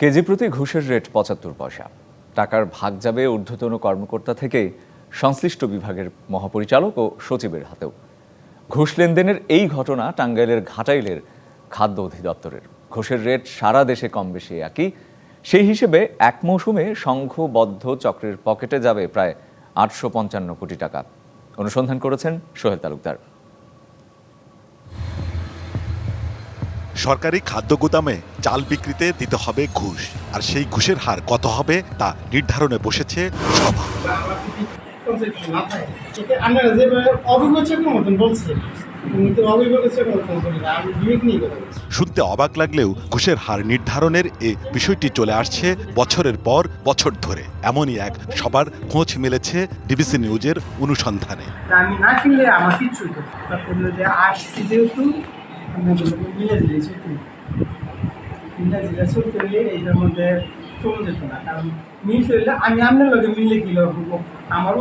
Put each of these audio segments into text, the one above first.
KG প্রতি ঘুষের rate পঁচাত্তর পয়সা। টাকার ভাগ যাবে ঊর্ধ্বতন কর্মকর্তা থেকে সংশ্লিষ্ট বিভাগের মহাপরিচালক ও সচিবের হাতেও। ঘুষ লেনদেনের এই ঘটনা টাঙ্গাইলের ঘাটাইলের খাদ্য অধিদপ্তরের। ঘুষের রেট সারা দেশে কম বেশি একই। সেই হিসেবে এক মৌসুমে সংঘবদ্ধ চক্রের পকেটে যাবে প্রায় আটশো পঞ্চান্ন কোটি টাকা। অনুসন্ধান করেছেন সোহেল তালুকদার। সরকারি খাদ্য গুদামে চাল বিক্রিতে দিতে হবে ঘুষ। আর সেই ঘুষের হার কত হবে তা নির্ধারণে বসেছে সভা। শুনতে অবাক লাগলেও ঘুষের হার নির্ধারণের এ বিষয়টি চলে আসছে বছরের পর বছর ধরে। এমনই এক সবার খোঁজ মিলেছে ডিবিসি নিউজের অনুসন্ধানে। আমি না কিনলে আমার আসছি যেহেতু হলে এইটার মধ্যে চলে যেত না, কারণ মিল চললে আমি আপনার লগে মিলে কি আমার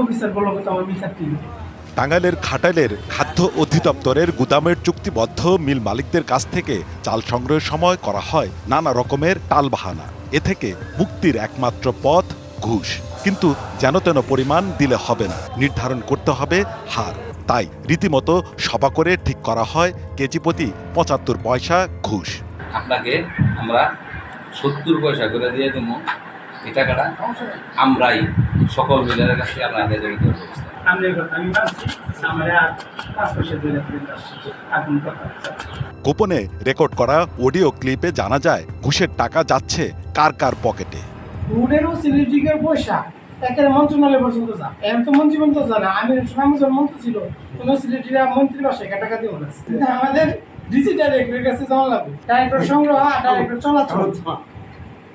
টাঙ্গাইলের খাটাইলের খাদ্য অধিদপ্তরের গুদামের চুক্তিবদ্ধ মিল মালিকদের কাছ থেকে চাল সংগ্রহের সময় করা হয় নানা রকমের টালবাহানা। এ থেকে মুক্তির একমাত্র পথ ঘুষ। কিন্তু যেন তেন পরিমাণ দিলে হবে না, নির্ধারণ করতে হবে হার। তাই রীতিমতো সভা করে ঠিক করা হয় কেজি প্রতি পঁচাত্তর পয়সা ঘুষ। আপনাকে আমরা সত্তর পয়সা করে দিয়ে দেবো। এই টাকাটা আমরাই সকল মিলের কাছে না। গোপনে রেকর্ড করা অডিও ক্লিপে জানা যায় ঘুষের টাকা যাচ্ছে কার কার পকেটে। ফুডেরও সিলিটিকের পয়সা একের মন্ত্রণালয় পর্যন্ত যা এখন তো মন্ত্রী পর্যন্ত জানা আমি মন্ত্রী ছিল। কোন সিলিটিরা মন্ত্রী বাসায় টাকা না। কিন্তু আমাদের ডিসি ডাইরেক্টরের কাছে জমা লাগবে। ডাইরেক্টর সংগ্রহ আর ডাইরেক্টর চলাচল।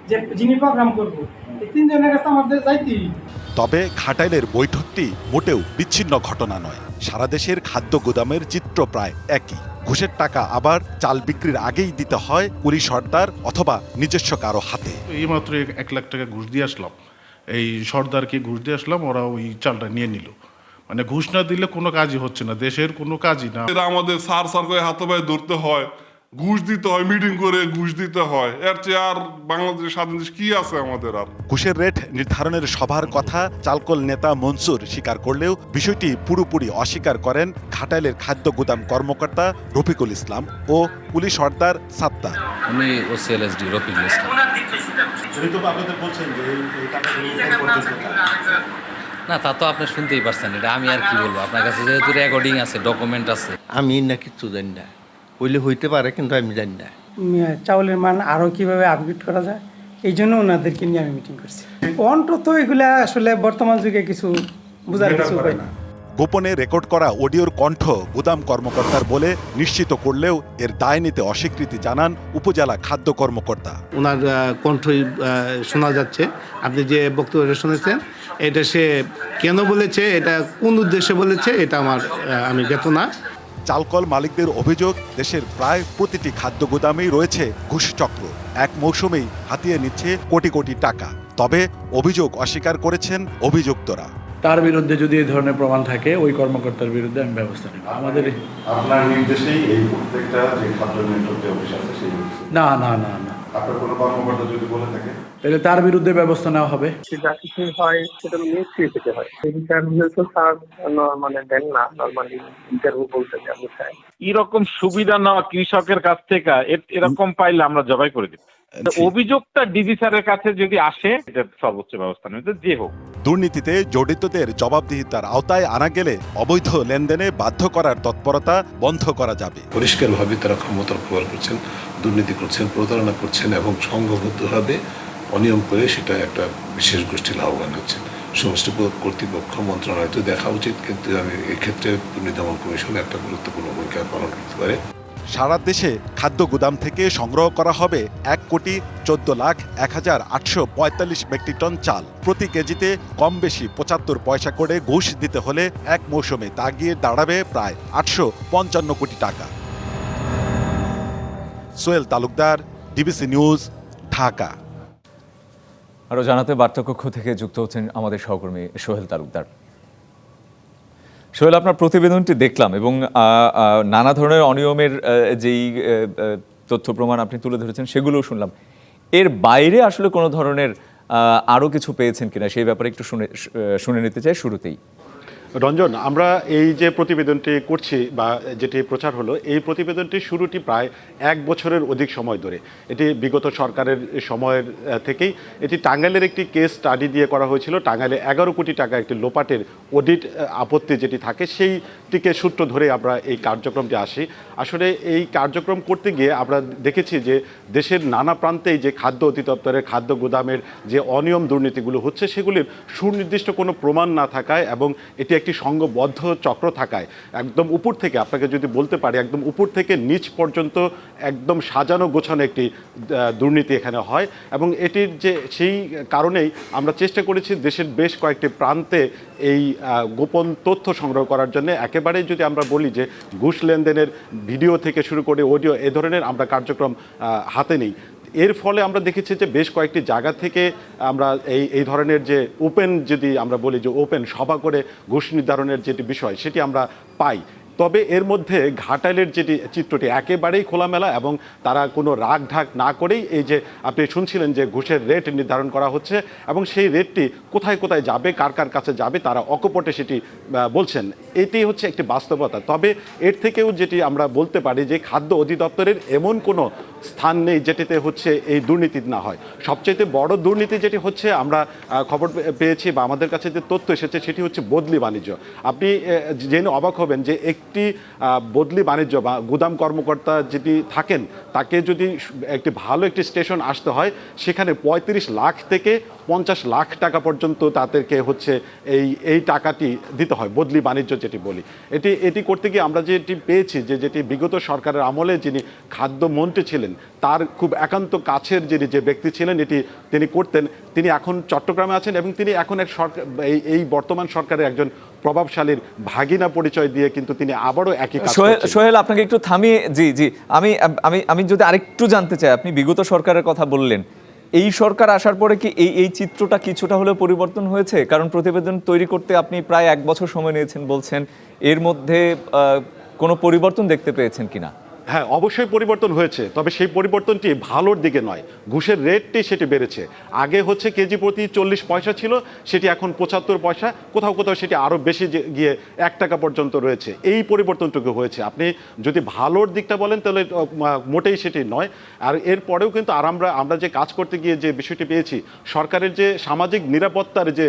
যে যিনি প্রোগ্রাম করব এই তিনজনের কাছে আমাদের যাইতেই। তবে ঘাটাইলের বৈঠকটি মোটেও বিচ্ছিন্ন ঘটনা নয়। সারা দেশের খাদ্য গুদামের চিত্র প্রায় একই। ঘুষের টাকা আবার চাল বিক্রির আগেই দিতে হয় কুলি সর্দার অথবা নিজস্ব কারও হাতে। এইমাত্র এক- এক লাখ টাকা ঘুষ দিয়ে আসলাম। এই সর্দারকে ঘুষ দিয়ে আসলাম ওরা ওই চালটা নিয়ে নিল। মানে ঘুষ না দিলে কোনো কাজই হচ্ছে না দেশের কোনো কাজই না। এরা আমাদের সার সার করে হাতে পায়ে ধরতে হয় ঘুষ দিতে হয় মিটিং করে ঘুষ দিতে হয়। এর চেয়ে আর বাংলাদেশের স্বাধীন কি আছে আমাদের আর? ঘুষের রেট নির্ধারণের সভার কথা চালকল নেতা মনসুর স্বীকার করলেও বিষয়টি পুরোপুরি অস্বীকার করেন ঘাটাইলের খাদ্য গুদাম কর্মকর্তা রফিকুল ইসলাম ও পুলিশ সর্দার সাত্তার। উনি না তা তো আপনি শুনতেই পারছেন এটা আমি আর কি বলব? আপনার কাছে যেহেতু রেকর্ডিং আছে ডকুমেন্ট আছে। আমি না কিচ্ছু জানি না। হইলে হইতে পারে কিন্তু আমি জানি না। চাউলের মান আরও কীভাবে আপগ্রেড করা যায় এই জন্য ওনাদেরকে নিয়ে আমি মিটিং করছি। অন্তত এগুলা আসলে বর্তমান যুগে কিছু বোঝার কিছু না। গোপনে রেকর্ড করা অডিওর কণ্ঠ গুদাম কর্মকর্তার বলে নিশ্চিত করলেও এর দায় নিতে অস্বীকৃতি জানান উপজেলা খাদ্য কর্মকর্তা। ওনার কণ্ঠই শোনা যাচ্ছে। আপনি যে বক্তব্যটা শুনেছেন এটা সে কেন বলেছে এটা কোন উদ্দেশ্যে বলেছে এটা আমার আমি জ্ঞাত না। চালকল মালিকদের অভিযোগ দেশের প্রায় প্রতিটি খাদ্য গুদামেই রয়েছে ঘুষ চক্র এক মৌসুমেই হাতিয়ে নিচ্ছে কোটি কোটি টাকা। তবে অভিযোগ অস্বীকার করেছেন অভিযুক্তরা। তার বিরুদ্ধে যদি এই ধরনের প্রমাণ থাকে ওই কর্মকর্তার বিরুদ্ধে আমি ব্যবস্থা নেব। আমাদের আপনার নির্দেশেই এই প্রত্যেকটা যে খাদ্য নেটওয়ার্ক অফিস আছে সেই না না না না। আপনার কোনো কর্মকর্তা যদি বলে থাকে? তাহলে তার বিরুদ্ধে ব্যবস্থা নেওয়া হবে? যা কিছু হয় সেটা নিশ্চয়ই পেতে হয়। ইন্টারভিউ তো স্যার মানে দেন না নর্মালি ইন্টারভিউ বলতে যা বোঝায়। এরকম সুবিধা নেওয়া কৃষকের কাছ থেকে এরকম পাইলে আমরা জবাই করে দিই। অভিযোগটা ডিজি স্যারের কাছে যদি আসে এটা সর্বোচ্চ ব্যবস্থা নেবে যে হোক। দুর্নীতিতে জড়িতদের জবাবদিহিতার আওতায় আনা গেলে অবৈধ লেনদেনে বাধ্য করার তৎপরতা বন্ধ করা যাবে। পরিষ্কারভাবে তারা ক্ষমতার ব্যবহার করছেন দুর্নীতি করছেন প্রতারণা করছেন এবং সংঘবদ্ধভাবে অনিয়ম করে সেটা একটা বিশেষ গোষ্ঠী লাভবান হচ্ছেন সমস্ত কর্তৃপক্ষ, মন্ত্রণালয় তো দেখা উচিত, কিন্তু আমি এক্ষেত্রে দুর্নীতি দমন কমিশন একটা গুরুত্বপূর্ণ ভূমিকা পালন করতে পারে। সারা দেশে খাদ্য গুদাম থেকে সংগ্রহ করা হবে এক কোটি চোদ্দ লাখ এক হাজার আটশো পঁয়তাল্লিশ মেট্রিক টন চাল। প্রতি কেজিতে কম বেশি পঁচাত্তর পয়সা করে ঘুষ দিতে হলে এক মৌসুমে তা গিয়ে দাঁড়াবে প্রায় আটশো পঞ্চান্ন কোটি টাকা। Sohel Talukdar, DBC news, Dhaka. আরও জানাতে বার্তাকক্ষ থেকে যুক্ত হচ্ছেন আমাদের সহকর্মী সোহেল তালুকদার। সোহেল, আপনার প্রতিবেদনটি দেখলাম এবং নানা ধরনের অনিয়মের যেই তথ্য প্রমাণ আপনি তুলে ধরেছেন সেগুলোও শুনলাম। এর বাইরে আসলে কোনো ধরনের আরও আরও কিছু পেয়েছেন কিনা সেই ব্যাপারে একটু শুনে শুনে নিতে চাই শুরুতেই। রঞ্জন, আমরা এই যে প্রতিবেদনটি করছি বা যেটি প্রচার হলো, এই প্রতিবেদনটি শুরুটি প্রায় এক বছরের অধিক সময় ধরে। এটি বিগত সরকারের সময়ের থেকেই। এটি টাঙ্গাইলের একটি কেস স্টাডি দিয়ে করা হয়েছিল। টাঙ্গাইলে এগারো কোটি টাকা একটি লোপাটের অডিট আপত্তি যেটি থাকে, সেইটিকে সূত্র ধরে আমরা এই কার্যক্রমটি আসি। আসলে এই কার্যক্রম করতে গিয়ে আমরা দেখেছি যে দেশের নানা প্রান্তেই যে খাদ্য অধিদপ্তরের খাদ্য গুদামের যে অনিয়ম দুর্নীতিগুলো হচ্ছে, সেগুলির সুনির্দিষ্ট কোনো প্রমাণ না থাকায় এবং এটি একটি সংঘবদ্ধ চক্র থাকায় একদম উপর থেকে, আপনাকে যদি বলতে পারি, একদম উপর থেকে নিচ পর্যন্ত একদম সাজানো গোছানো একটি দুর্নীতি এখানে হয় এবং এটির যে সেই কারণেই আমরা চেষ্টা করেছি দেশের বেশ কয়েকটি প্রান্তে এই গোপন তথ্য সংগ্রহ করার জন্য। একেবারে যদি আমরা বলি যে ঘুষ লেনদেনের ভিডিও থেকে শুরু করে অডিও এ ধরনের আমরা কার্যক্রম হাতে নিই। এর ফলে আমরা দেখেছি যে বেশ কয়েকটি জায়গা থেকে আমরা এই এই ধরনের যে ওপেন যদি আমরা বলি যে ওপেন সভা করে ঘুষ নির্ধারণের যেটি বিষয়, সেটি আমরা পাই। তবে এর মধ্যে ঘাটাইলের যেটি চিত্রটি একেবারেই খোলামেলা এবং তারা কোনো রাগ ঢাক না করেই এই যে আপনি শুনছিলেন যে ঘুষের রেট নির্ধারণ করা হচ্ছে এবং সেই রেটটি কোথায় কোথায় যাবে, কার কার কাছে যাবে, তারা অকপটে সেটি বলছেন। এটি হচ্ছে একটি বাস্তবতা। তবে এর থেকেও যেটি আমরা বলতে পারি যে খাদ্য অধিদপ্তরের এমন কোনো স্থান নেই যেটিতে হচ্ছে এই দুর্নীতি না হয়। সবচেয়ে বড় দুর্নীতি যেটি হচ্ছে, আমরা খবর পেয়েছি বা আমাদের কাছে যে তথ্য এসেছে সেটি হচ্ছে বদলি বাণিজ্য। আপনি জেনে অবাক হবেন যে একটি আহ, বদলি বাণিজ্য বা গুদাম কর্মকর্তা যেটি থাকেন তাকে যদি একটি ভালো একটি স্টেশন আসতে হয় সেখানে পঁয়ত্রিশ লাখ থেকে পঞ্চাশ লাখ টাকা পর্যন্ত তাদেরকে হচ্ছে এই এই টাকাটি দিতে হয় বদলি বাণিজ্য যেটি বলি। এটি এটি করতে গিয়ে আমরা যেটি পেয়েছি যে যেটি বিগত সরকারের আমলে যিনি খাদ্যমন্ত্রী ছিলেন তার খুব একান্ত কাছের যিনি যে ব্যক্তি ছিলেন এটি তিনি করতেন তিনি এখন চট্টগ্রামে আছেন এবং তিনি এখন এক সরকার এই এই বর্তমান সরকারের একজন প্রভাবশালীর ভাগিনা পরিচয় দিয়ে কিন্তু তিনি আবারও একই সোহেল আপনাকে একটু থামিয়ে জি জি আমি আমি আমি যদি আরেকটু জানতে চাই আপনি বিগত সরকারের কথা বললেন। এই সরকার আসার পরে কি এই এই চিত্রটা কিছুটা হলেও পরিবর্তন হয়েছে? কারণ প্রতিবেদন তৈরি করতে আপনি প্রায় এক বছর সময় নিয়েছেন বলছেন। এর মধ্যে আহ, কোনো পরিবর্তন দেখতে পেয়েছেন কিনা? হ্যাঁ অবশ্যই পরিবর্তন হয়েছে, তবে সেই পরিবর্তনটি ভালোর দিকে নয়। ঘুষের রেটটি সেটি বেড়েছে। আগে হচ্ছে কেজি প্রতি চল্লিশ পয়সা ছিল, সেটি এখন পঁচাত্তর পয়সা। কোথাও কোথাও সেটি আরও বেশি গিয়ে এক টাকা পর্যন্ত রয়েছে। এই পরিবর্তনটুকু হয়েছে। আপনি যদি ভালোর দিকটা বলেন, তাহলে মোটেই সেটি নয়। আর এরপরেও কিন্তু আর আমরা আমরা যে কাজ করতে গিয়ে যে বিষয়টি পেয়েছি, সরকারের যে সামাজিক নিরাপত্তার যে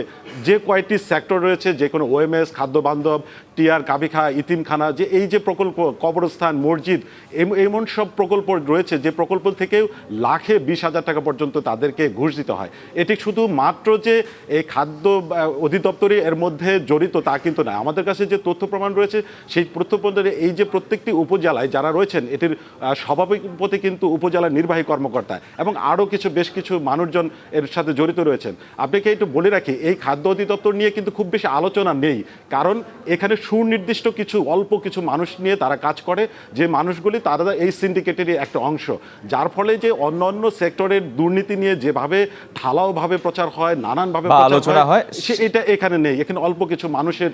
যে কয়েকটি সেক্টর রয়েছে যে কোনো ওএমএস খাদ্য বান্ধব টিআর কাবিখা ইতিমখানা যে এই যে প্রকল্প কবরস্থান মসজিদ এম- এমন সব প্রকল্প রয়েছে যে প্রকল্প থেকেও লাখে বিশ হাজার টাকা পর্যন্ত তাদেরকে ঘুষ দিতে হয়। এটি শুধু মাত্র যে এই খাদ্য আহ, অধিদপ্তরে এর মধ্যে জড়িত তা কিন্তু না আমাদের কাছে যে তথ্য প্রমাণ রয়েছে সেই তথ্য প্রমাণে এই যে প্রত্যেকটি উপজেলায় যারা রয়েছেন এটির সভাপতি কিন্তু উপজেলা নির্বাহী কর্মকর্তা এবং আরও কিছু বেশ কিছু মানুষজন এর সাথে জড়িত রয়েছেন। আপনাকে একটু বলে রাখি এই খাদ্য অধিদপ্তর নিয়ে কিন্তু খুব বেশি আলোচনা নেই। কারণ এখানে সুনির্দিষ্ট কিছু অল্প কিছু মানুষ নিয়ে তারা কাজ করে যে মানুষগুলি তারা এই সিন্ডিকেটেরই একটা অংশ। যার ফলে যে অন্য অন্য সেক্টরের দুর্নীতি নিয়ে যেভাবে ঢালাওভাবে প্রচার হয় নানানভাবে প্রচার আলোচনা হয়, সে এটা এখানে নেই। এখানে অল্প কিছু মানুষের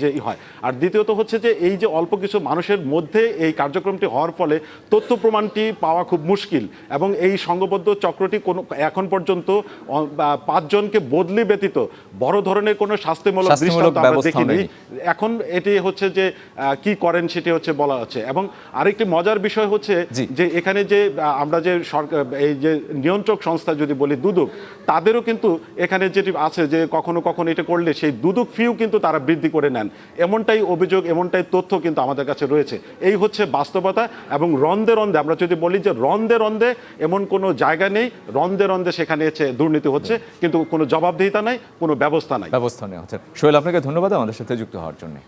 যে হয়। আর দ্বিতীয়ত হচ্ছে যে এই যে অল্প কিছু মানুষের মধ্যে এই কার্যক্রমটি হওয়ার ফলে তথ্য প্রমাণটি পাওয়া খুব মুশকিল এবং এই সংঘবদ্ধ চক্রটি কোনো এখন পর্যন্ত পাঁচজনকে বদলি ব্যতীত বড় ধরনের কোনো শাস্তিমূলক দৃষ্টান্ত আমরা দেখিনি। নেই। এখন এটি হচ্ছে যে কি করেন সেটি হচ্ছে বলা হচ্ছে এবং আরেকটি মজার বিষয় হচ্ছে যে এখানে যে আমরা যে সরকার এই যে নিয়ন্ত্রক সংস্থা যদি বলি দুদক তাদেরও কিন্তু এখানে যেটি আছে যে কখনো কখনো এটা করলে সেই দুদক ফিও কিন্তু তারা বৃদ্ধি করে নেন। এমনটাই অভিযোগ এমনটাই তথ্য কিন্তু আমাদের কাছে রয়েছে। এই হচ্ছে বাস্তবতা এবং রন্দে রন্দে আমরা যদি বলি যে রন্দে রন্দে এমন কোনো জায়গা নেই রন্দে রন্দে সেখানে হচ্ছে দুর্নীতি হচ্ছে কিন্তু কোনো জবাবদিহিতা নাই কোনো ব্যবস্থা নাই। ব্যবস্থা নেওয়া হচ্ছে। সোহেল আপনাকে ধন্যবাদ আমাদের সাথে যুক্ত হওয়ার জন্য।